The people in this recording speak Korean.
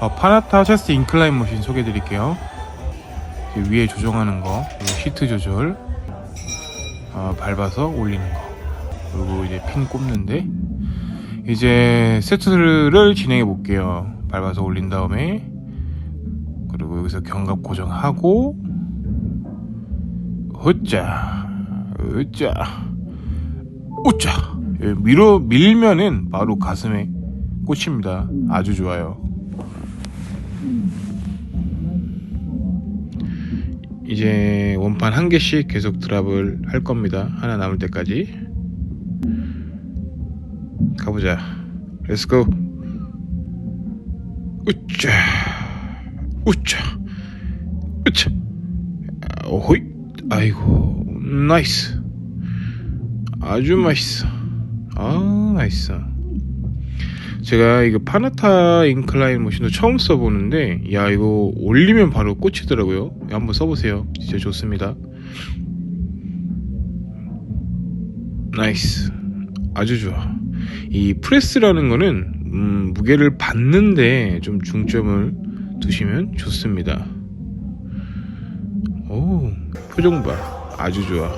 어, 파나타 체스트 인클라인 머신 소개해 드릴게요. 위에 조정하는 거, 시트 조절, 어, 밟아서 올리는 거, 그리고 이제 핀 꼽는데, 이제 세트를 진행해 볼게요. 밟아서 올린 다음에, 그리고 여기서 견갑 고정하고, 으짜, 으짜, 우짜. 예, 밀어 밀면은 바로 가슴에 꽂힙니다. 아주 좋아요. 이제 원판 한 개씩 계속 드랍을 할 겁니다. 하나 남을 때까지. 가보자. 렛츠고. 우짜. 우짜. 우짜. 아, 오호이. 아이고. 나이스. 아주 맛있어. 아, 나이스. 제가 이거 파나타 인클라인 머신도 처음 써보는데, 야, 이거 올리면 바로 꽂히더라고요. 한번 써보세요. 진짜 좋습니다. 나이스. 아주 좋아. 이 프레스라는 거는, 음, 무게를 받는데 좀 중점을 두시면 좋습니다. 오, 표정 봐. 아주 좋아.